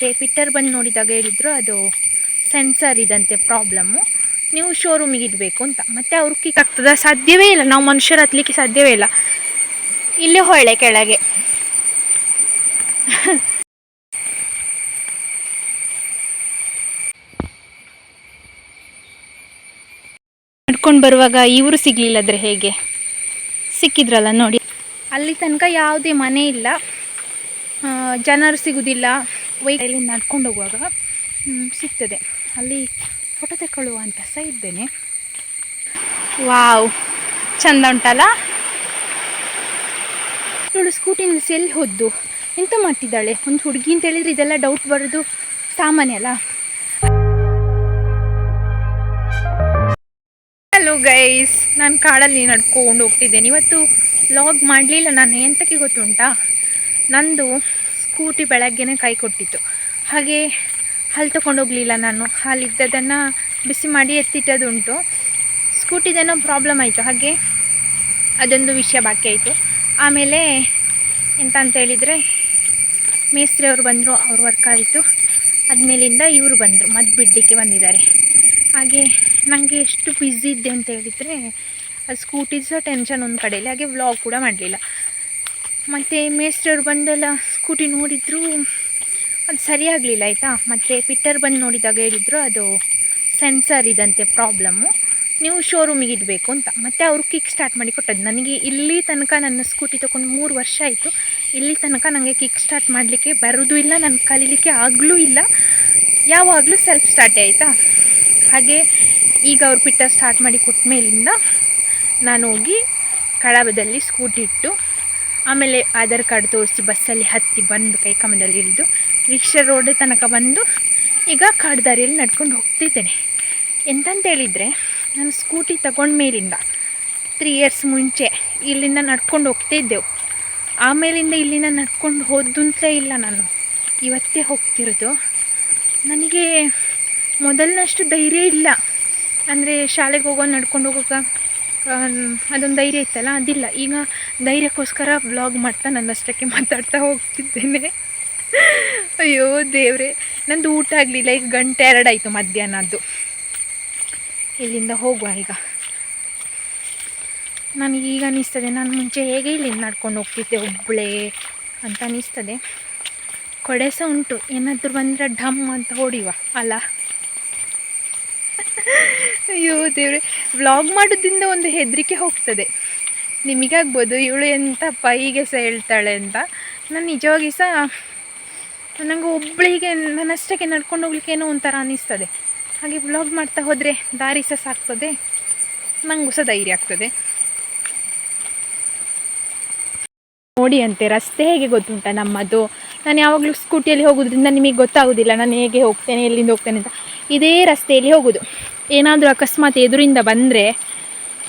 Fitter ಬಂದು ನೋಡಿದಾಗ ಹೇಳಿದ್ರು, ಅದು ಸೆನ್ಸರ್ ಇದಂತೆ ಪ್ರಾಬ್ಲಮ್ಮು ನೀವು ಶೋರೂಮಿಗೆ ಇಡಬೇಕು ಅಂತ. ಮತ್ತೆ ಅವ್ರು ಕಿಕ್ ಆಗ್ತದ ಸಾಧ್ಯವೇ ಇಲ್ಲ. ನಾವು ಮನುಷ್ಯರು ಹತ್ಲಿಕ್ಕೆ ಸಾಧ್ಯವೇ ಇಲ್ಲ. ಇಲ್ಲೇ ಹೊಳೆ ಕೆಳಗೆ. ನಡ್ಕೊಂಡು ಬರುವಾಗ ಇವರು ಸಿಗಲಿಲ್ಲದ್ರೆ ಹೇಗೆ? ಸಿಕ್ಕಿದ್ರಲ್ಲ ನೋಡಿ. ಅಲ್ಲಿ ತನಕ ಯಾವುದೇ ಮನೆ ಇಲ್ಲ. ಜನರು ಸಿಗುವುದಿಲ್ಲ ವೈಕಲ್ಲಿ ನಡ್ಕೊಂಡು ಹೋಗುವಾಗ ಸಿಗ್ತದೆ. ಅಲ್ಲಿ ಫೋಟೋ ತಗೊಳ್ಳುವ ಅಂತ ಸಹ ಇದ್ದೇನೆ. ವಾವ್, ಚಂದ ಉಂಟಲ್ಲ? ಇವಳು ಸ್ಕೂಟಿನಲ್ಲಿ ಎಲ್ಲಿ ಹೋದ್ದು? ಎಂತ ಮಾಡ್ತಿದ್ದಾಳೆ? ಒಂದು ಹುಡುಗಿ ಅಂತ ಹೇಳಿದ್ರೆ ಇದೆಲ್ಲ ಡೌಟ್ ಬರೋದು ಸಾಮಾನ್ಯ ಅಲ್ಲ? ಹಲೋ ಗೈಸ್ ನಾನು ಕಾಡಲ್ಲಿ ನಡ್ಕೊಂಡು ಹೋಗ್ತಿದ್ದೇನೆ. ಇವತ್ತು ಲಾಗ್ ಮಾಡಲಿಲ್ಲ ನಾನು, ಎಂತಕ್ಕೆ ಗೊತ್ತುಂಟಾ? ನಂದು ಸ್ಕೂಟಿ ಬೆಳಗ್ಗೆನೇ ಕೈ ಕೊಟ್ಟಿತ್ತು. ಹಾಗೆ ಹಾಲು ತೊಗೊಂಡೋಗಲಿಲ್ಲ ನಾನು. ಹಾಲಿದ್ದದನ್ನು ಬಿಸಿ ಮಾಡಿ ಎತ್ತಿಟ್ಟದುಂಟು. ಸ್ಕೂಟಿದೇನೋ ಪ್ರಾಬ್ಲಮ್ ಆಯಿತು. ಹಾಗೆ ಅದೊಂದು ವಿಷಯ ಬಾಕಿ ಆಯಿತು. ಆಮೇಲೆ ಎಂತ ಅಂತ ಹೇಳಿದರೆ ಮೇಸ್ತ್ರಿ ಅವರು ಬಂದರು, ಅವ್ರ ವರ್ಕ್ ಆಯಿತು. ಆದಮೇಲಿಂದ ಇವರು ಬಂದರು ಮದ್ದು ಬಿಡ್ಲಿಕ್ಕೆ ಬಂದಿದ್ದಾರೆ. ಹಾಗೆ ನನಗೆ ಎಷ್ಟು ಬ್ಯುಸಿ ಇದ್ದೆ ಅಂತ ಹೇಳಿದರೆ ಅದು ಸ್ಕೂಟಿ ಸಹ ಟೆನ್ಷನ್ ಒಂದು ಕಡೆಯಲ್ಲಿ, ಹಾಗೆ ವ್ಲಾಗ್ ಕೂಡ ಮಾಡಲಿಲ್ಲ. ಮತ್ತು ಮೇಸ್ತ್ರಿಯವರು ಬಂದೆಲ್ಲ ಸ್ಕೂಟಿ ನೋಡಿದ್ರು ಅದು ಸರಿಯಾಗಲಿಲ್ಲ, ಆಯಿತಾ? ಮತ್ತು ಪಿಟ್ಟರ್ ಬಂದು ನೋಡಿದಾಗ ಹೇಳಿದ್ರು ಅದು ಸೆನ್ಸರ್ ಇದಂತೆ ಪ್ರಾಬ್ಲಮ್ಮು, ನೀವು ಶೋರೂಮಿಗೆ ಇಡಬೇಕು ಅಂತ. ಮತ್ತು ಅವರು ಕಿಕ್ ಸ್ಟಾರ್ಟ್ ಮಾಡಿ ಕೊಟ್ಟದ್ದು. ನನಗೆ ಇಲ್ಲಿ ತನಕ ನನ್ನ ಸ್ಕೂಟಿ ತೊಗೊಂಡು ಮೂರು ವರ್ಷ ಆಯಿತು. ಇಲ್ಲಿ ತನಕ ನನಗೆ ಕಿಕ್ ಸ್ಟಾರ್ಟ್ ಮಾಡಲಿಕ್ಕೆ ಬರೋದು ಇಲ್ಲ ನಾನು ಕಲೀಲಿಕ್ಕೆ ಆಗಲೂ ಇಲ್ಲ. ಯಾವಾಗಲೂ ಸೆಲ್ಫ್ ಸ್ಟಾರ್ಟೇ ಆಯಿತಾ? ಹಾಗೆ ಈಗ ಅವ್ರು ಪಿಟ್ಟರ್ ಸ್ಟಾರ್ಟ್ ಮಾಡಿ ಕೊಟ್ಟ ಮೇಲಿಂದ ನಾನು ಹೋಗಿ ಕಳಬದಲ್ಲಿ ಸ್ಕೂಟಿ ಇಟ್ಟು ಆಮೇಲೆ ಆಧಾರ್ ಕಾರ್ಡ್ ತೋರಿಸಿ ಬಸ್ಸಲ್ಲಿ ಹತ್ತಿ ಬಂದು ಕೈಕಮದಲ್ಲಿ ಇಳಿದು ರಿಕ್ಷಾ ರೋಡ್ ತನಕ ಬಂದು ಈಗ ಕಾಡ್ದಾರಿಯಲ್ಲಿ ನಡ್ಕೊಂಡು ಹೋಗ್ತಿದ್ದೇನೆ. ಎಂತಂತ ಹೇಳಿದರೆ ನಾನು ಸ್ಕೂಟಿ ತಗೊಂಡ ಮೇಲಿಂದ ತ್ರೀ ಇಯರ್ಸ್ ಮುಂಚೆ ಇಲ್ಲಿಂದ ನಡ್ಕೊಂಡು ಹೋಗ್ತಿದ್ದೆವು. ಆಮೇಲಿಂದ ಇಲ್ಲಿಂದ ನಡ್ಕೊಂಡು ಹೋದಂತಲೇ ಇಲ್ಲ ನಾನು. ಇವತ್ತೇ ಹೋಗ್ತಿರೋದು. ನನಗೆ ಮೊದಲಿನಷ್ಟು ಧೈರ್ಯ ಇಲ್ಲ. ಅಂದರೆ ಶಾಲೆಗೆ ಹೋಗೋ ನಡ್ಕೊಂಡು ಹೋಗೋಕೆ ಅದೊಂದು ಧೈರ್ಯ ಇತ್ತಲ್ಲ? ಅದಿಲ್ಲ. ಈಗ ಧೈರ್ಯಕ್ಕೋಸ್ಕರ ವ್ಲಾಗ್ ಮಾಡ್ತಾ ನನ್ನಷ್ಟಕ್ಕೆ ಮಾತಾಡ್ತಾ ಹೋಗ್ತಿದ್ದೇನೆ. ಅಯ್ಯೋ ದೇವ್ರೆ. ನಂದು ಊಟ ಆಗಲಿಲ್ಲ. ಈಗ ಗಂಟೆ ಎರಡಾಯಿತು ಮಧ್ಯಾಹ್ನದ್ದು. ಇಲ್ಲಿಂದ ಹೋಗುವ ಈಗ. ನನಗೆ ಈಗ ಅನಿಸ್ತದೆ. ನಾನು ಮುಂಚೆ ಹೇಗೆ ಇಲ್ಲಿಂದ ನಡ್ಕೊಂಡು ಹೋಗ್ತಿದ್ದೆ ಒಬ್ಬಳೇ ಅಂತ ಅನ್ನಿಸ್ತದೆ ಕೊಡೆ ಸಹ ಉಂಟು. ಏನಾದರೂ ಬಂದರೆ ಢಮ್ ಅಂತ ಹೊಡಿವ ಅಲ್ಲ? ಅಯ್ಯೋ ದೇವ್ರೆ ವ್ಲಾಗ್ ಮಾಡೋದ್ರಿಂದ ಒಂದು ಹೆದರಿಕೆ ಹೋಗ್ತದೆ. ನಿಮಗಾಗ್ಬೋದು ಇವಳು ಎಂತ ಪೈಗೆ ಸಹ ಹೇಳ್ತಾಳೆ ಅಂತ. ನಾನು ನಿಜವಾಗಿ ಸಹ ನನಗೆ ಒಬ್ಬಳಿಗೆ ನನ್ನಷ್ಟಕ್ಕೆ ನಡ್ಕೊಂಡು ಹೋಗ್ಲಿಕ್ಕೆ ಏನೋ ಒಂಥರ ಅನ್ನಿಸ್ತದೆ ಹಾಗೆ ವ್ಲಾಗ್ ಮಾಡ್ತಾ ಹೋದರೆ ದಾರಿ ಸಹ ಸಾಕ್ತದೆ. ನನಗೂ ಸಹ ಧೈರ್ಯ ಆಗ್ತದೆ. ನೋಡಿ ಅಂತೆ, ರಸ್ತೆ ಹೇಗೆ ಗೊತ್ತುಂಟ ನಮ್ಮದು? ನಾನು ಯಾವಾಗಲೂ ಸ್ಕೂಟಿಯಲ್ಲಿ ಹೋಗೋದ್ರಿಂದ ನಿಮಗೆ ಗೊತ್ತಾಗೋದಿಲ್ಲ, ನಾನು ಹೇಗೆ ಹೋಗ್ತೇನೆ, ಎಲ್ಲಿಂದ ಹೋಗ್ತೇನೆ ಅಂತ. ಇದೇ ರಸ್ತೆಯಲ್ಲಿ ಹೋಗೋದು. ಏನಾದರೂ ಅಕಸ್ಮಾತ್ ಎದುರಿಂದ ಬಂದರೆ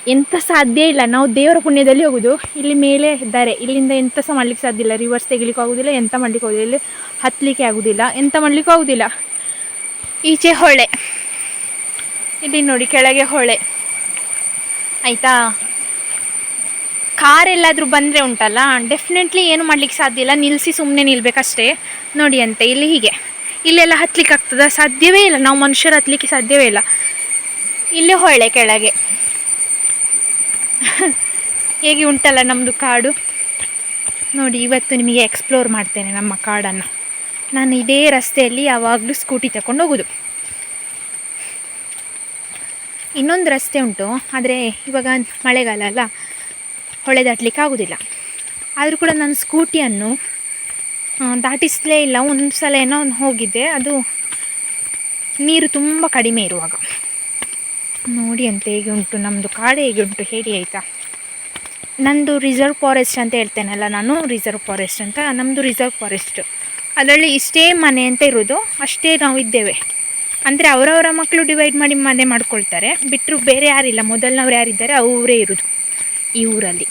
ಎಂಥ ಸಾಧ್ಯ ಇಲ್ಲ. ನಾವು ದೇವರ ಪುಣ್ಯದಲ್ಲಿ ಹೋಗೋದು. ಇಲ್ಲಿ ಮೇಲೆ ಇದ್ದಾರೆ. ಇಲ್ಲಿಂದ ಎಂಥ ಸಹ ಮಾಡಲಿಕ್ಕೆ ಸಾಧ್ಯ ಇಲ್ಲ. ರಿವರ್ಸ್ ತೆಗಿಲಿಕ್ಕೆ ಆಗೋದಿಲ್ಲ ಎಂಥ ಮಾಡಲಿಕ್ಕೆ ಆಗೋದಿಲ್ಲ. ಇಲ್ಲಿ ಹತ್ತಲಿಕ್ಕೆ ಆಗೋದಿಲ್ಲ. ಎಂಥ ಮಾಡ್ಲಿಕ್ಕೂ ಆಗೋದಿಲ್ಲ. ಈಚೆ ಹೊಳೆ. ಇಲ್ಲಿ ನೋಡಿ, ಕೆಳಗೆ ಹೊಳೆ. ಆಯಿತಾ? ಕಾರ್ ಎಲ್ಲಾದರೂ ಬಂದರೆ ಉಂಟಲ್ಲ? ಡೆಫಿನೆಟ್ಲಿ ಏನು ಮಾಡ್ಲಿಕ್ಕೆ ಸಾಧ್ಯ ಇಲ್ಲ. ನಿಲ್ಲಿಸಿ ಸುಮ್ಮನೆ ನಿಲ್ಲಬೇಕಷ್ಟೇ ನೋಡಿ ಅಂತೆ, ಇಲ್ಲಿ ಹೀಗೆ. ಇಲ್ಲೆಲ್ಲ ಹತ್ತಲಿಕ್ಕೆ ಆಗ್ತದ? ಸಾಧ್ಯವೇ ಇಲ್ಲ. ನಾವು ಮನುಷ್ಯರು ಹತ್ತಲಿಕ್ಕೆ ಸಾಧ್ಯವೇ ಇಲ್ಲ. ಇಲ್ಲೇ ಹೊಳೆ ಕೆಳಗೆ. ಹೇಗೆ ಉಂಟಲ್ಲ ನಮ್ಮದು ಕಾಡು? ನೋಡಿ, ಇವತ್ತು ನಿಮಗೆ ಎಕ್ಸ್ಪ್ಲೋರ್ ಮಾಡ್ತೇನೆ ನಮ್ಮ ಕಾಡನ್ನು. ನಾನು ಇದೇ ರಸ್ತೆಯಲ್ಲಿ ಯಾವಾಗಲೂ ಸ್ಕೂಟಿ ತಗೊಂಡು ಹೋಗೋದು. ಇನ್ನೊಂದು ರಸ್ತೆ ಉಂಟು, ಆದರೆ ಇವಾಗ ಮಳೆಗಾಲ ಅಲ್ಲ, ಹೊಳೆ ದಾಟಲಿಕ್ಕೆ ಆಗೋದಿಲ್ಲ. ಆದರೂ ಕೂಡ ನಾನು ಸ್ಕೂಟಿಯನ್ನು ದಾಟಿಸಲೇ ಇಲ್ಲ. ಒಂದು ಸಲ ಏನೋ ಹೋಗಿದ್ದೆ, ಅದು ನೀರು ತುಂಬ ಕಡಿಮೆ ಇರುವಾಗ. ನೋಡಿ ಅಂತ ಹೇಗೆ ಉಂಟು ನಮ್ಮದು ಕಾಡು ಹೇಗೆ ಉಂಟು ಹೇಳಿ ಆಯಿತಾ? ನಂದು ರಿಸರ್ವ್ ಫಾರೆಸ್ಟ್ ಅಂತ ಹೇಳ್ತೇನಲ್ಲ ನಾನು ರಿಸರ್ವ್ ಫಾರೆಸ್ಟ್ ಅಂತ. ನಮ್ಮದು ರಿಸರ್ವ್ ಫಾರೆಸ್ಟ್ ಅದರಲ್ಲಿ ಇಷ್ಟೇ ಮನೆ ಅಂತ ಇರೋದು, ಅಷ್ಟೇ ನಾವು ಇದ್ದೇವೆ. ಅಂದರೆ ಅವರವರ ಮಕ್ಕಳು ಡಿವೈಡ್ ಮಾಡಿ ಮನೆ ಮಾಡ್ಕೊಳ್ತಾರೆ. ಬಿಟ್ಟರು ಬೇರೆ ಯಾರಿಲ್ಲ, ಮೊದಲಿನವ್ರು ಯಾರಿದ್ದಾರೆ ಅವರೇ ಇರೋದು ಈ ಊರಲ್ಲಿ.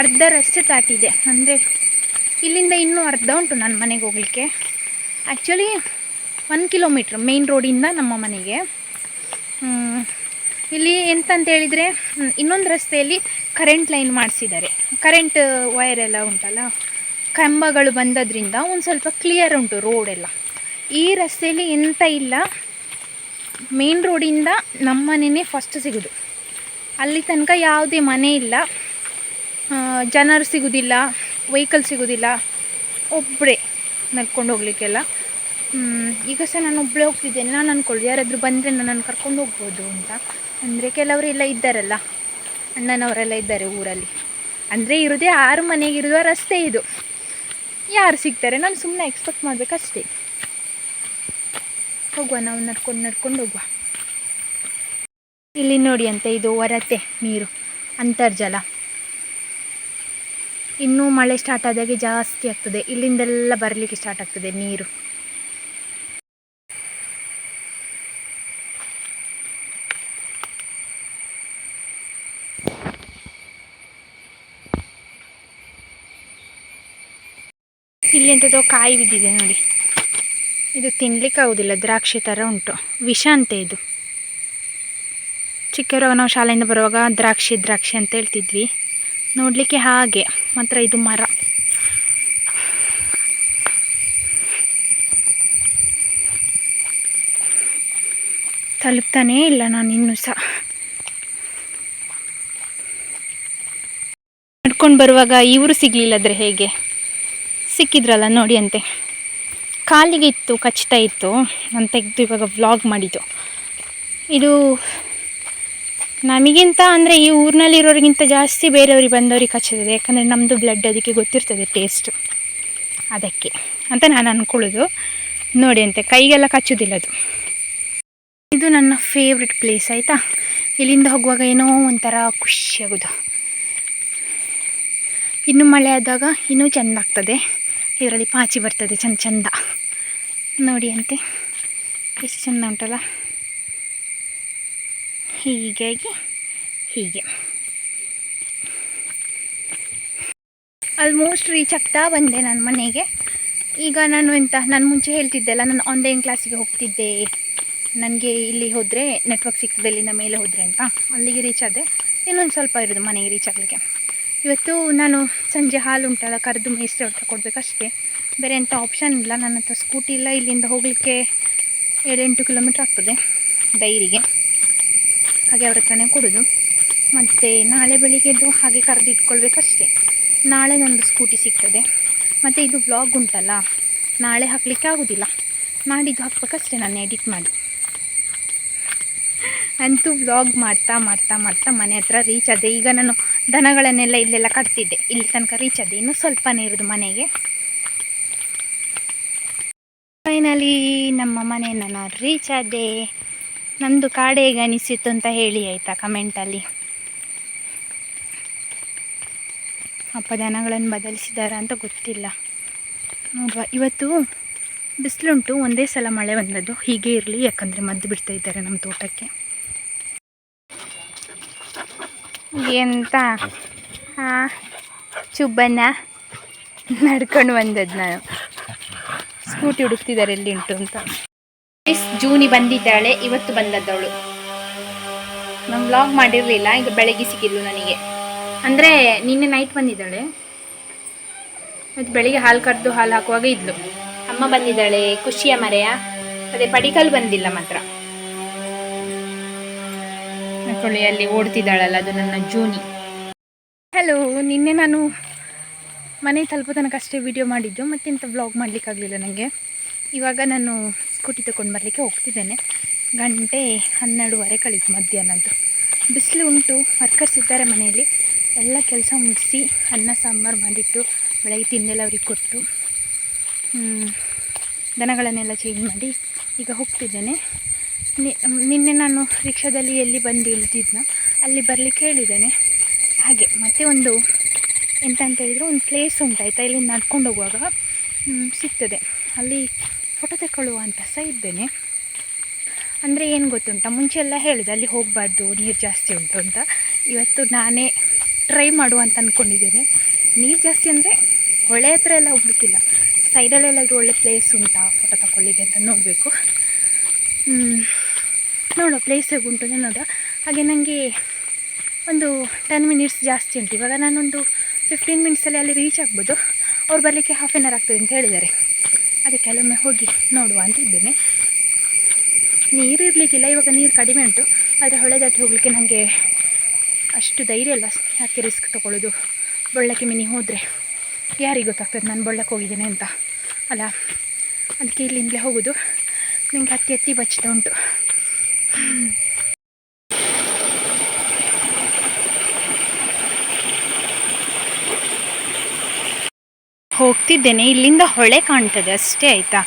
ಅರ್ಧ ರಸ್ತೆ ದಾಟಿದೆ. ಅಂದರೆ ಇಲ್ಲಿಂದ ಇನ್ನೂ ಅರ್ಧ ಉಂಟು ನನ್ನ ಮನೆಗೆ ಹೋಗಲಿಕ್ಕೆ. ಆ್ಯಕ್ಚುಲಿ ಒನ್ ಕಿಲೋಮೀಟ್ರ್ ಮೇನ್ ರೋಡಿಂದ ನಮ್ಮ ಮನೆಗೆ. ಇಲ್ಲಿ ಎಂತ ಅಂತ ಹೇಳಿದರೆ ಇನ್ನೊಂದು ರಸ್ತೆಯಲ್ಲಿ ಕರೆಂಟ್ ಲೈನ್ ಮಾಡಿಸಿದ್ದಾರೆ. ಕರೆಂಟ್ ವೈರ್ ಎಲ್ಲ ಉಂಟಲ್ಲ, ಕಂಬಗಳು ಬಂದದ್ರಿಂದ ಒಂದು ಸ್ವಲ್ಪ ಕ್ಲಿಯರ್ ಉಂಟು ರೋಡೆಲ್ಲ ಈ ರಸ್ತೆಯಲ್ಲಿ ಎಂತ ಇಲ್ಲ ಮೇನ್ ರೋಡಿಂದ ನಮ್ಮ ಮನೆಯೇ ಫಸ್ಟ್ ಸಿಗೋದು. ಅಲ್ಲಿ ತನಕ ಯಾವುದೇ ಮನೆ ಇಲ್ಲ. ಜನರು ಸಿಗೋದಿಲ್ಲ ವೆಹಿಕಲ್ ಸಿಗೋದಿಲ್ಲ ಒಬ್ಬರೇ ನಡ್ಕೊಂಡು ಹೋಗ್ಲಿಕ್ಕೆಲ್ಲ. ಈಗ ಸಹ ನಾನು ಒಬ್ಬಳೇ ಹೋಗ್ತಿದ್ದೇನೆ. ನಾನು ಅಂದ್ಕೊಳ್ಳಿ ಯಾರಾದರೂ ಬಂದರೆ ನನ್ನನ್ನು ಕರ್ಕೊಂಡು ಹೋಗ್ಬೋದು ಅಂತ. ಅಂದರೆ ಕೆಲವರೆಲ್ಲ ಇದ್ದಾರಲ್ಲ, ಅಣ್ಣನವರೆಲ್ಲ ಇದ್ದಾರೆ ಊರಲ್ಲಿ. ಅಂದರೆ ಇರೋದೇ ಆರು ಮನೆಗೆ ಇರುವ ರಸ್ತೆ ಇದು. ಯಾರು ಸಿಗ್ತಾರೆ? ನಾನು ಸುಮ್ಮನೆ ಎಕ್ಸ್ಪೆಕ್ಟ್ ಮಾಡಬೇಕಷ್ಟೇ. ಹೋಗುವ, ನಾವು ನಡ್ಕೊಂಡು ನಡ್ಕೊಂಡು ಹೋಗುವ. ಇಲ್ಲಿ ನೋಡಿ ಅಂತ, ಇದು ಹೊರತೆ ನೀರು, ಅಂತರ್ಜಲ. ಇನ್ನೂ ಮಳೆ ಸ್ಟಾರ್ಟ್ ಆದಾಗೆ ಜಾಸ್ತಿ ಆಗ್ತದೆ. ಇಲ್ಲಿಂದೆಲ್ಲ ಬರಲಿಕ್ಕೆ ಸ್ಟಾರ್ಟ್ ಆಗ್ತದೆ ನೀರು. ಇಲ್ಲಿ ಎಂಥದೋ ಕಾಯಿ ಬಿದ್ದಿದೆ ನೋಡಿ. ಇದು ತಿನ್ಲಿಕ್ಕೆ ಆಗೋದಿಲ್ಲ, ದ್ರಾಕ್ಷಿ ಥರ ಉಂಟು. ವಿಷ ಅಂತೆ ಇದು. ಚಿಕ್ಕವರಾಗ ನಾವು ಶಾಲೆಯಿಂದ ಬರುವಾಗ ದ್ರಾಕ್ಷಿ ದ್ರಾಕ್ಷಿ ಅಂತ ಹೇಳ್ತಿದ್ವಿ. ನೋಡಲಿಕ್ಕೆ ಹಾಗೆ. ಮಾತ್ರ ಇದು ಮರ. ತಲುಪ್ತಾನೇ ಇಲ್ಲ ನಾನು ಇನ್ನೂ ಸಹ. ನಡ್ಕೊಂಡು ಬರುವಾಗ ಇವರು ಸಿಗಲಿಲ್ಲದ್ರೆ ಹೇಗೆ? ಸಿಕ್ಕಿದ್ರಲ್ಲ ನೋಡಿ ಅಂತೆ. ಕಾಲಿಗೆ ಇತ್ತು ಕಚ್ತಾ ಇತ್ತು. ನಾನು ತೆಗೆದು ಇವಾಗ ವ್ಲಾಗ್ ಮಾಡಿದ್ದು. ಇದು ನಮಗಿಂತ ಅಂದರೆ ಈ ಊರಿನಲ್ಲಿರೋರಿಗಿಂತ ಜಾಸ್ತಿ ಬೇರೆಯವ್ರಿಗೆ ಬಂದವ್ರಿಗೆ ಕಚ್ಚಿದೆ ಯಾಕಂದರೆ ನಮ್ಮದು ಬ್ಲಡ್ ಅದಕ್ಕೆ ಗೊತ್ತಿರ್ತದೆ ಟೇಸ್ಟ್ ಅದಕ್ಕೆ ಅಂತ ನಾನು ಅಂದ್ಕೊಳ್ಳೋದು ನೋಡಿ ಅಂತೆ, ಕೈಗೆಲ್ಲ ಕಚ್ಚೋದಿಲ್ಲ ಅದು. ಇದು ನನ್ನ ಫೇವ್ರೆಟ್ ಪ್ಲೇಸ್ ಆಯಿತಾ? ಇಲ್ಲಿಂದ ಹೋಗುವಾಗ ಏನೋ ಒಂಥರ ಖುಷಿಯಾಗೋದು ಇನ್ನು ಮಳೆ ಆದಾಗ ಇನ್ನೂ ಚೆಂದ ಆಗ್ತದೆ. ಇದರಲ್ಲಿ ಪಾಚಿ ಬರ್ತದೆ, ಚಂದ ಚಂದ. ನೋಡಿ ಅಂತೆ, ಎಷ್ಟು ಚೆಂದ ಉಂಟಲ್ಲ? ಹೀಗಾಗಿ ಹೀಗೆ. ಆಲ್ಮೋಸ್ಟ್ ರೀಚ್ ಆಗ್ತಾ ಬಂದೆ ನನ್ನ ಮನೆಗೆ. ಈಗ ನಾನು ಎಂತ, ನಾನು ಮುಂಚೆ ಹೇಳ್ತಿದ್ದೆಲ್ಲ, ನಾನು ಆನ್ಲೈನ್ ಕ್ಲಾಸಿಗೆ ಹೋಗ್ತಿದ್ದೆ. ನನಗೆ ಇಲ್ಲಿ ಹೋದರೆ ನೆಟ್ವರ್ಕ್ ಸಿಗ್ತದೆ ಇಲ್ಲಿಂದ ಮೇಲೆ ಹೋದರೆ ಅಂತ. ಅಲ್ಲಿಗೆ ರೀಚ್ ಆದೆ. ಇನ್ನೊಂದು ಸ್ವಲ್ಪ ಇರೋದು ಮನೆಗೆ ರೀಚ್ ಆಗಲಿಕ್ಕೆ. ಇವತ್ತು ನಾನು ಸಂಜೆ ಹಾಲು ಉಂಟಲ್ಲ, ಕರೆದು ಮೇಸ್ತ್ರಿ ಹತ್ರ ಕೊಡಬೇಕಷ್ಟೇ. ಬೇರೆ ಎಂಥ ಆಪ್ಷನ್ ಇಲ್ಲ. ನನ್ನ ಹತ್ರ ಸ್ಕೂಟಿ ಇಲ್ಲ. ಇಲ್ಲಿಂದ ಹೋಗಲಿಕ್ಕೆ ಏಳೆಂಟು ಕಿಲೋಮೀಟ್ರ್ ಆಗ್ತದೆ, ಡೈರಿಗೆ. ಹಾಗೆ ಅವ್ರ ಹತ್ರನೇ ಕೊಡೋದು. ಮತ್ತು ನಾಳೆ ಬೆಳಿಗ್ಗೆದ್ದು ಹಾಗೆ ಕರೆದು ನಾಳೆ ನಂದು ಸ್ಕೂಟಿ ಸಿಗ್ತದೆ. ಮತ್ತು ಇದು ಬ್ಲಾಗ್ ಉಂಟಲ್ಲ, ನಾಳೆ ಹಾಕಲಿಕ್ಕೆ ಆಗೋದಿಲ್ಲ. ನಾಡಿದ್ದು ಹಾಕ್ಬೇಕಷ್ಟೇ ನಾನು ಎಡಿಟ್ ಮಾಡಿ. ಅಂತೂ ವ್ಲಾಗ್ ಮಾಡ್ತಾ ಮಾಡ್ತಾ ಮಾಡ್ತಾ ಮನೆ ಹತ್ರ ರೀಚ್ ಆದೆ. ಈಗ ನಾನು ದನಗಳನ್ನೆಲ್ಲ ಇಲ್ಲೆಲ್ಲ ಕಟ್ತಿದ್ದೆ. ಇಲ್ಲಿ ತನಕ ರೀಚ್ ಆದೆ. ಇನ್ನೂ ಸ್ವಲ್ಪನೇ ಇರೋದು ಮನೆಗೆ. ಫೈನಲಿ ನಮ್ಮ ಮನೆಯನ್ನು ನಾನು ರೀಚ್ ಆದೆ. ನಮ್ಮದು ಕಾಡು ಹೇಗೆ ಅನಿಸಿತ್ತು ಅಂತ ಹೇಳಿ ಆಯಿತಾ ಕಮೆಂಟಲ್ಲಿ ಅಪ್ಪ ದನಗಳನ್ನು ಬದಲಿಸಿದಾರ ಅಂತ ಗೊತ್ತಿಲ್ಲ. ನೋಡುವ, ಇವತ್ತು ಬಿಸಿಲುಂಟು, ಒಂದೇ ಸಲ ಮಳೆ ಬಂದದ್ದು. ಹೀಗೆ ಇರಲಿ, ಯಾಕಂದರೆ ಮದ್ದು ಬಿಡ್ತಾ ಇದ್ದಾರೆ ನಮ್ಮ ತೋಟಕ್ಕೆ. ಎಂತ? ಹಾಂ ಚುಬ್ಬನ್ನ ನಡ್ಕೊಂಡು ಬಂದದ್ದು ನಾನು. ಸ್ಕೂಟಿ ಹುಡುಕ್ತಿದ್ದಾರೆ ಎಲ್ಲಿ ಉಂಟು ಅಂತ. ಜೂನಿ ಬಂದಿದ್ದಾಳೆ, ಇವತ್ತು ಬಂದದ್ದವಳು. ನಾನು ವ್ಲಾಗ್ ಮಾಡಿರಲಿಲ್ಲ ಈಗ ಬೆಳಗ್ಗೆ ಸಿಕ್ಕಿದ್ಲು ನನಗೆ. ಅಂದರೆ ನಿನ್ನೆ ನೈಟ್ ಬಂದಿದ್ದಾಳೆ. ಮತ್ತು ಬೆಳಿಗ್ಗೆ ಹಾಲು ಕರೆದು ಹಾಲು ಹಾಕುವಾಗ ಇದ್ಲು. ಅಮ್ಮ ಬಂದಿದ್ದಾಳೆ, ಖುಷಿಯ ಮರೆಯ. ಅದೇ ಪಡಿಕಲ್ ಬಂದಿಲ್ಲ ಮಾತ್ರ. ಮಕ್ಕಳು ಅಲ್ಲಿ ಓಡ್ತಿದ್ದಾಳಲ್ಲ, ಅದು ನನ್ನ ಜೂನಿ. ಹಲೋ ನಿನ್ನೆ ನಾನು ಮನೆ ತಲುಪೋ ತನಕ ಅಷ್ಟೇ ವಿಡಿಯೋ ಮಾಡಿದ್ದು, ಮತ್ತೆಂತ ವ್ಲಾಗ್ ಮಾಡಲಿಕ್ಕಾಗಲಿಲ್ಲ ನನಗೆ ಇವಾಗ ನಾನು ಸ್ಕೂಟಿ ತೊಗೊಂಡು ಬರಲಿಕ್ಕೆ ಹೋಗ್ತಿದ್ದೇನೆ. ಗಂಟೆ ಹನ್ನೆರಡುವರೆ ಕಳೀತು ಮಧ್ಯಾಹ್ನದ್ದು. ಬಿಸಿಲು ಉಂಟು, ವರ್ಕರ್ಸ್ ಇದ್ದಾರೆ ಮನೆಯಲ್ಲಿ. ಎಲ್ಲ ಕೆಲಸ ಮುಗಿಸಿ ಅನ್ನ, ಸಾಂಬಾರು ಮಾಡಿಟ್ಟು ಬೆಳಗ್ಗೆ ತಿಂದೆಲ್ಲ ಅವ್ರಿಗೆ ಕೊಟ್ಟು ದನಗಳನ್ನೆಲ್ಲ ಚೇಂಜ್ ಮಾಡಿ ಈಗ ಹೋಗ್ತಿದ್ದೇನೆ. ನಿನ್ನೆ ನಾನು ರಿಕ್ಷಾದಲ್ಲಿ ಎಲ್ಲಿ ಬಂದು ಇಳಿದಿದ್ನ ಅಲ್ಲಿ ಬರಲಿಕ್ಕೆ ಹೇಳಿದ್ದೇನೆ. ಹಾಗೆ, ಮತ್ತೆ ಒಂದು ಎಂತ ಅಂತ ಹೇಳಿದರೆ ಒಂದು ಪ್ಲೇಸ್ ಉಂಟಾಯ್ತಾ ಇಲ್ಲಿ ನಡ್ಕೊಂಡು ಹೋಗುವಾಗ ಸಿಗ್ತದೆ. ಅಲ್ಲಿ ಫೋಟೋ ತಗೊಳ್ಳುವ ಅಂತ ಸಹ ಇದ್ದೇನೆ. ಅಂದರೆ ಏನು ಗೊತ್ತುಂಟ, ಮುಂಚೆ ಎಲ್ಲ ಹೇಳಿದೆ, ಅಲ್ಲಿ ಹೋಗಬಾರ್ದು, ನೀರು ಜಾಸ್ತಿ ಉಂಟು ಅಂತ. ಇವತ್ತು ನಾನೇ ಟ್ರೈ ಮಾಡುವ ಅಂತ ಅಂದ್ಕೊಂಡಿದ್ದೇನೆ ನೀರು ಜಾಸ್ತಿ ಅಂದರೆ ಹೊಳೆ ಹತ್ರ ಎಲ್ಲ ಹೋಗ್ಲಿಕ್ಕಿಲ್ಲ. ಸೈಡಲ್ಲೆಲ್ಲಾದರೂ ಒಳ್ಳೆ ಪ್ಲೇಸ್ ಉಂಟಾ ಫೋಟೋ ತಗೊಳ್ಳಿದೆ ಅಂತ ನೋಡಬೇಕು. ನೋಡೋ ಪ್ಲೇಸ್ ಹೇಗೆ ಅಂತ ನೋಡುವ. ಹಾಗೆ ನನಗೆ ಒಂದು ಟೆನ್ ಮಿನಿಟ್ಸ್ ಜಾಸ್ತಿ ಉಂಟು. ಇವಾಗ ನಾನೊಂದು ಫಿಫ್ಟೀನ್ ಮಿನಿಟ್ಸಲ್ಲಿ ಅಲ್ಲಿ ರೀಚ್ ಆಗ್ಬೋದು. ಅವ್ರು ಬರಲಿಕ್ಕೆ ಹಾಫ್ ಆನ್ ಅವರ್ ಆಗ್ತದೆ ಅಂತ ಹೇಳಿದ್ದಾರೆ. ಅದಕ್ಕೆ ಕೆಲವೊಮ್ಮೆ ಹೋಗಿ ನೋಡುವ ಅಂತ ಇದ್ದೇನೆ. ನೀರು ಇರಲಿಕ್ಕಿಲ್ಲ, ಇವಾಗ ನೀರು ಕಡಿಮೆ ಉಂಟು. ಆದರೆ ಹೊಳೆ ದಾಟಿ ಹೋಗಲಿಕ್ಕೆ ನನಗೆ ಅಷ್ಟು ಧೈರ್ಯ ಇಲ್ಲ. ಯಾಕೆ ರಿಸ್ಕ್ ತೊಗೊಳ್ಳೋದು? ಬೊಳ್ಳಕ್ಕೆ ಮಿನಿ ಹೋದರೆ ಯಾರಿಗೆ ಗೊತ್ತಾಗ್ತದೆ ನಾನು ಬೊಳ್ಳಕ್ಕೆ ಹೋಗಿದ್ದೇನೆ ಅಂತ? ಅಲ್ಲ, ಅದಕ್ಕೆ ಇಲ್ಲಿಂದಲೇ ಹೋಗೋದು. ನನಗೆ ಹತ್ತಿ ಹತ್ತಿ ಬಚ್ಚಿದ ಉಂಟು. ಹೋಗ್ತಿದ್ದೇನೆ, ಇಲ್ಲಿಂದ ಹೊಳೆ ಕಾಣ್ತದೆ ಅಷ್ಟೇ ಆಯಿತಾ?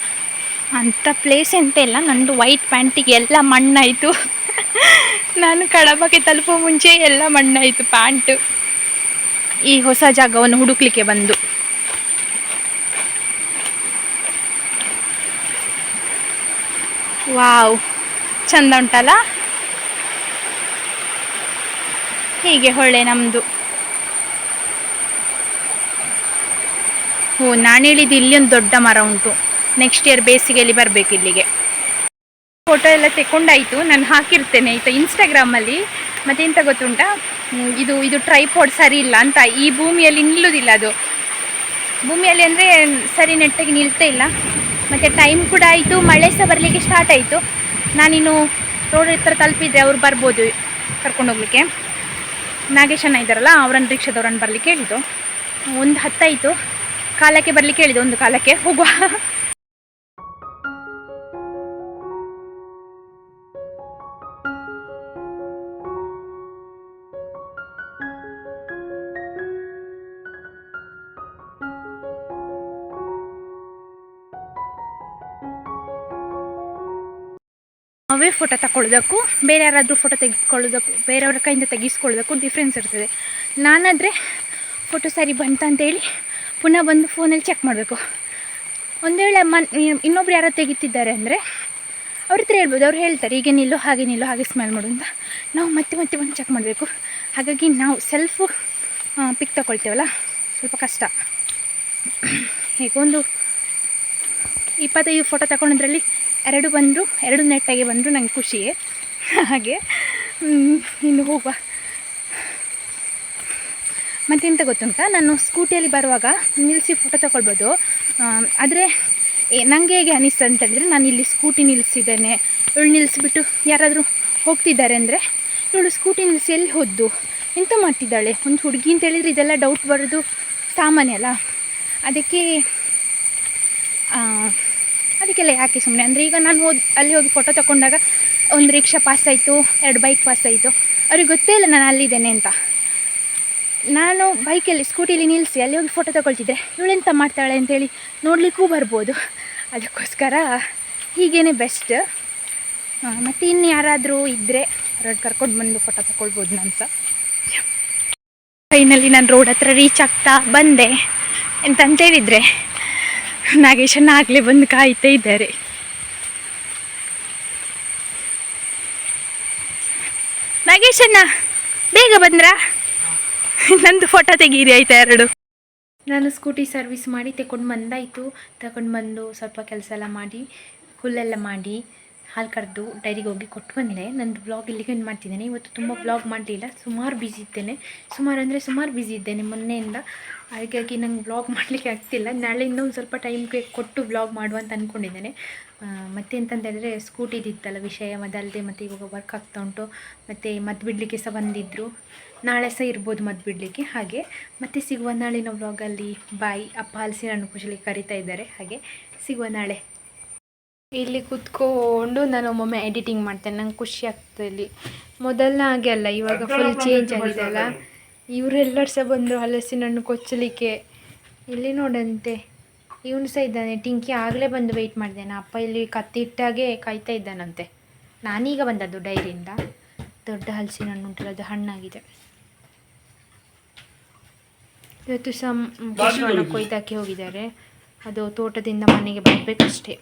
ಅಂಥ ಪ್ಲೇಸ್ ಎಂತ ಇಲ್ಲ, ನಂದು ವೈಟ್ ಪ್ಯಾಂಟಿಗೆ ಎಲ್ಲ ಮಣ್ಣಾಯಿತು. ನಾನು ಕಡಬಕ್ಕೆ ತಲುಪೋ ಮುಂಚೆ ಎಲ್ಲ ಮಣ್ಣಾಯಿತು ಪ್ಯಾಂಟು ಈ ಹೊಸ ಜಾಗವನ್ನು ಹುಡುಕ್ಲಿಕ್ಕೆ ಬಂದು. ವಾವ್, ಚಂದ ಉಂಟಲ್ಲ? ಹೀಗೆ ಹೊಳೆ ನಮ್ಮದು ಓ ನಾನು ಹೇಳಿದ್ದು ಇಲ್ಲಿ ಒಂದು ದೊಡ್ಡ ಮರ ಉಂಟು. ನೆಕ್ಸ್ಟ್ ಇಯರ್ ಬೇಸಿಗೆಯಲ್ಲಿ ಬರಬೇಕು ಇಲ್ಲಿಗೆ. ಫೋಟೋ ಎಲ್ಲ ತೆಕೊಂಡಾಯಿತು ನಾನು ಹಾಕಿರ್ತೇನೆ. ಆಯಿತಾ ಇನ್ಸ್ಟಾಗ್ರಾಮಲ್ಲಿ ಮತ್ತೆ ಎಂತ ಗೊತ್ತುಂಟ? ಇದು ಇದು ಟ್ರೈಪಾಡ್ ಸರಿ ಇಲ್ಲ ಅಂತ ಈ ಭೂಮಿಯಲ್ಲಿ ನಿಲ್ಲುವುದಿಲ್ಲ ಅದು. ಭೂಮಿಯಲ್ಲಿ ಅಂದರೆ ಸರಿ ನೆಟ್ಟಾಗಿ ನಿಲ್ತಾ ಇಲ್ಲ. ಮತ್ತು ಟೈಮ್ ಕೂಡ ಆಯಿತು, ಮಳೆ ಸಹ ಬರಲಿಕ್ಕೆ ಸ್ಟಾರ್ಟ್ ಆಯಿತು. ನಾನಿನ್ನು ರೋಡ್ ಹತ್ರ ತಲುಪಿದ್ದೆ ಅವ್ರು ಬರ್ಬೋದು ಕರ್ಕೊಂಡೋಗ್ಲಿಕ್ಕೆ ನಾಗೇಶಣ್ಣ ಇದ್ದಾರಲ್ಲ, ಅವರನ್ನು, ರಿಕ್ಷಾದವ್ರನ್ನ ಬರಲಿಕ್ಕೆ ಹೇಳಿದ್ದು. ಒಂದು ಹತ್ತಾಯಿತು. ಕಾಲಕ್ಕೆ ಬರಲಿಕ್ಕೆ ಹೇಳಿದೆ, ಒಂದು ಕಾಲಕ್ಕೆ. ಹೋಗುವ. ನಾವೇ ಫೋಟೋ ತಗೊಳ್ಳೋದಕ್ಕೂ ಬೇರೆ ಯಾರಾದರೂ ಫೋಟೋ ತೆಗೆದುಕೊಳ್ಳೋದಕ್ಕೂ, ಬೇರೆಯವ್ರ ಕೈಯಿಂದ ತೆಗಿಸ್ಕೊಳ್ಳೋದಕ್ಕೂ ಡಿಫ್ರೆನ್ಸ್ ಇರ್ತದೆ. ನಾನಾದರೆ ಫೋಟೋ ಸರಿ ಬಂತ ಅಂತೇಳಿ ಪುನಃ ಬಂದು ಫೋನಲ್ಲಿ ಚೆಕ್ ಮಾಡಬೇಕು. ಒಂದು ವೇಳೆ ಮನ್ ಇನ್ನೊಬ್ರು ಯಾರೋ ತೆಗಿತಿದ್ದಾರೆ ಅಂದರೆ ಅವ್ರ ಹತ್ರ ಹೇಳ್ಬೋದು. ಅವ್ರು ಹೇಳ್ತಾರೆ, ಹೀಗೆ ನಿಲ್ಲೋ, ಹಾಗೆ ನಿಲ್ಲೋ, ಹಾಗೆ ಸ್ಮೆಲ್ ಮಾಡು ಅಂತ. ನಾವು ಮತ್ತೆ ಮತ್ತೆ ಬಂದು ಚೆಕ್ ಮಾಡಬೇಕು. ಹಾಗಾಗಿ ನಾವು ಸೆಲ್ಫು ಪಿಕ್ ತಗೊಳ್ತೇವಲ್ಲ? ಸ್ವಲ್ಪ ಕಷ್ಟ. ಹೇಗೊಂದು ಇಪ್ಪತ್ತೈದು ಫೋಟೋ ತಗೊಂಡ್ರಲ್ಲಿ ಎರಡು ಬಂದರು, ಎರಡು ನೆಟ್ಟಾಗಿ ಬಂದರು ನಂಗೆ ಖುಷಿಯೇ. ಹಾಗೆ ಇನ್ನು ಹೋಗುವ. ಮತ್ತೆಂತ ಗೊತ್ತುಂಟಾ? ನಾನು ಸ್ಕೂಟಿಯಲ್ಲಿ ಬರುವಾಗ ನಿಲ್ಲಿಸಿ ಫೋಟೋ ತಗೊಳ್ಬೋದು. ಆದರೆ ನನಗೆ ಹೇಗೆ ಅನಿಸ್ತು ಅಂತ ಹೇಳಿದರೆ, ನಾನು ಇಲ್ಲಿ ಸ್ಕೂಟಿ ನಿಲ್ಲಿಸಿದ್ದೇನೆ. ಇವಳು ನಿಲ್ಲಿಸಿಬಿಟ್ಟು ಯಾರಾದರೂ ಹೋಗ್ತಿದ್ದಾರೆ ಅಂದರೆ, ಇವಳು ಸ್ಕೂಟಿ ನಿಲ್ಲಿಸಿ ಎಲ್ಲಿ ಹೋದ್ದು? ಎಂತ ಮಾಡ್ತಿದ್ದಾಳೆ? ಒಂದು ಹುಡುಗಿ ಅಂತ ಹೇಳಿದರೆ ಇದೆಲ್ಲ ಡೌಟ್ ಬರೋದು ಸಾಮಾನ್ಯ ಅಲ್ಲ? ಅದಕ್ಕೆ ಅದಕ್ಕೆಲ್ಲ ಯಾಕೆ ಸುಮ್ಮನೆ ಅಂದರೆ ಈಗ ನಾನು ಹೋದ, ಅಲ್ಲಿ ಹೋಗಿ ಫೋಟೋ ತಗೊಂಡಾಗ ಒಂದು ರಿಕ್ಷಾ ಪಾಸ್ ಆಯಿತು, ಎರಡು ಬೈಕ್ ಪಾಸ್ ಆಯಿತು. ಅವ್ರಿಗೆ ಗೊತ್ತೇ ಇಲ್ಲ ನಾನು ಅಲ್ಲಿದ್ದೇನೆ ಅಂತ. ನಾನು ಬೈಕಲ್ಲಿ, ಸ್ಕೂಟಿಲಿ ನಿಲ್ಲಿಸಿ ಅಲ್ಲಿ ಹೋಗಿ ಫೋಟೋ ತಗೊಳ್ತಿದ್ದೆ ಇವಳೆಂತ ಮಾಡ್ತಾಳೆ ಅಂತೇಳಿ ನೋಡಲಿಕ್ಕೂ ಬರ್ಬೋದು. ಅದಕ್ಕೋಸ್ಕರ ಹೀಗೇ ಬೆಸ್ಟ್ ಮತ್ತು ಇನ್ನು ಯಾರಾದರೂ ಇದ್ದರೆ ರೋಡ್ ಕರ್ಕೊಂಡು ಬಂದು ಫೋಟೋ ತಗೊಳ್ಬೋದು ನಾನು ಸಹ ಫೈನಲಿ ನಾನು ರೋಡ್ ಹತ್ರ ರೀಚ್ ಆಗ್ತಾ ಬಂದೆ. ಎಂತಂತ ಹೇಳಿದರೆ ನಾಗೇಶನ್ನ ಆಗಲೇ ಬಂದು ಕಾಯ್ತಾ ಇದ್ದಾರೆ. ನಾಗೇಶಣ್ಣ, ಬೇಗ ಬಂದ್ರಾ? ನಂದು ಫೋಟೋ ತೆಗೀರಿ ಆಯ್ತಾ ಎರಡು? ನಾನು ಸ್ಕೂಟಿ ಸರ್ವಿಸ್ ಮಾಡಿ ತಗೊಂಡು ಬಂದಾಯಿತು. ತಗೊಂಡು ಬಂದು ಸ್ವಲ್ಪ ಕೆಲಸ ಎಲ್ಲ ಮಾಡಿ ಹುಲ್ಲೆಲ್ಲ ಮಾಡಿ, ಹಾಲು ಕರೆದು ಡೈರಿಗೆ ಹೋಗಿ ಕೊಟ್ಟು ಬಂದೆ. ನಂದು ಬ್ಲಾಗ್ ಇಲ್ಲಿಗೆ ಏನು ಮಾಡ್ತಿದ್ದೇನೆ. ಇವತ್ತು ತುಂಬ ಬ್ಲಾಗ್ ಮಾಡಲಿಲ್ಲ. ಸುಮಾರು ಬ್ಯುಸಿ ಇದ್ದೇನೆ. ಸುಮಾರು ಅಂದರೆ ಸುಮಾರು ಬ್ಯುಸಿ ಇದ್ದೇನೆ. ಮೊನ್ನೆಯಿಂದ ಹಾಗಾಗಿ ನಂಗೆ ಬ್ಲಾಗ್ ಮಾಡಲಿಕ್ಕೆ ಆಗ್ತಿಲ್ಲ. ನಾಳೆ ಇನ್ನೊಂದು ಸ್ವಲ್ಪ ಟೈಮ್ಗೆ ಕೊಟ್ಟು ಬ್ಲಾಗ್ ಮಾಡುವಂತ ಅಂದ್ಕೊಂಡಿದ್ದೇನೆ ಮತ್ತೆ ಅಂತಂತ ಹೇಳಿದ್ರೆ ಸ್ಕೂಟಿದಿತ್ತಲ್ಲ ವಿಷಯ ಅದಲ್ಲದೆ ಮತ್ತು ಇವಾಗ ವರ್ಕ್ ಆಗ್ತಾ ಉಂಟು. ಮತ್ತು ಮದ್ದು ಬಿಡಲಿಕ್ಕೆ ಸಹ ಬಂದಿದ್ದರು ನಾಳೆ ಸಹ ಇರ್ಬೋದು ಮದ್ದು ಬಿಡಲಿಕ್ಕೆ. ಹಾಗೆ ಮತ್ತೆ ಸಿಗುವ ನಾಳಿನ ವ್ಲಾಗಲ್ಲಿ ಬಾಯಿ ಅಪ್ಪ ಹಲಸಿನ ಹಣ್ಣು ಕುಶಲಿ ಕರಿತಾ ಇದ್ದಾರೆ. ಹಾಗೆ ಸಿಗುವ ನಾಳೆ. ಇಲ್ಲಿ ಕೂತ್ಕೊಂಡು ನಾನು ಒಮ್ಮೊಮ್ಮೆ ಎಡಿಟಿಂಗ್ ಮಾಡ್ತೇನೆ. ನಂಗೆ ಖುಷಿ ಆಗ್ತದೆ ಇಲ್ಲಿ. ಮೊದಲನ ಹಾಗೆ ಅಲ್ಲ ಇವಾಗ ಫುಲ್ ಚೇಂಜ್ ಆಗಿದೆ ಅಲ್ಲ. ಇವರೆಲ್ಲರೂ ಸಹ ಬಂದರು ಹಲಸಿನ ಹಣ್ಣು ಕೊಚ್ಚಲಿಕ್ಕೆ ಇಲ್ಲಿ ನೋಡಂತೆ. ಇವನು ಸಹ ಇದ್ದಾನೆ. ಟಿಂಕಿ ಆಗಲೇ ಬಂದು ವೆಯ್ಟ್ ಮಾಡಿದ್ದೇನೆ ಅಪ್ಪ ಇಲ್ಲಿ ಕತ್ತಿಟ್ಟಾಗೆ ಕಾಯ್ತಾ ಇದ್ದಾನಂತೆ. ನಾನೀಗ ಬಂದದ್ದು ಡೈರಿಯಿಂದ. ದೊಡ್ಡ ಹಲಸಿನ ಹಣ್ಣು ಉಂಟಲ್ಲ ಅದು ಹಣ್ಣಾಗಿದೆ. ಇವತ್ತು ಸಹ ಕೇಶವಣ್ಣ ಕೊಯ್ದಾಕಿ ಹೋಗಿದ್ದಾರೆ. ಅದು ತೋಟದಿಂದ ಮನೆಗೆ ಬರಬೇಕಷ್ಟೇ.